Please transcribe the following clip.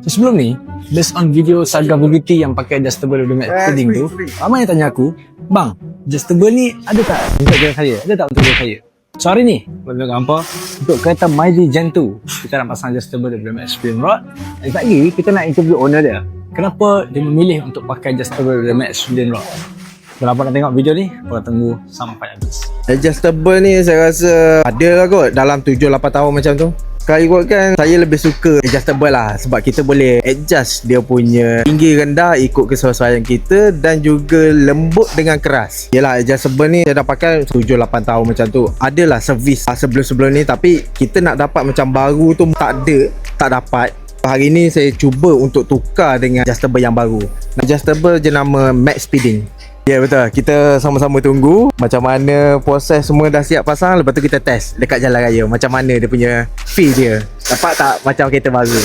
So, sebelum ni, based on video Saga Bugatti yang pakai adjustable the matte fitting tu, ramai yang tanya aku, Bang, adjustable ni ada tak untuk jalan saya? Ada tak untuk jalan saya? So hari ni, boleh tengok hampa, untuk kereta Myzi Gen 2, kita nak pasang adjustable matte spin rod. Dan lagi, kita nak interview owner dia. Kenapa dia memilih untuk pakai adjustable matte spin rod? Kalau nak tengok video ni, korang tunggu sampai habis. Adjustable ni saya rasa ada lah kot dalam 7-8 tahun macam tu. Kalau ikutkan saya lebih suka adjustable lah Sebab kita boleh adjust dia punya tinggi rendah ikut kesesuaian kita Dan juga lembut dengan keras. Yelah adjustable ni saya dah pakai 7-8 tahun macam tu. Adalah servis sebelum-sebelum ni. Tapi kita nak dapat macam baru tu tak ada Tak dapat. Hari ni saya cuba untuk tukar dengan adjustable yang baru. Adjustable jenama Max Speeding Ya yeah, betul. Kita sama-sama tunggu macam mana proses semua dah siap pasang lepas tu kita test dekat jalan raya macam mana dia punya feel dia. Dapat tak macam kereta baru?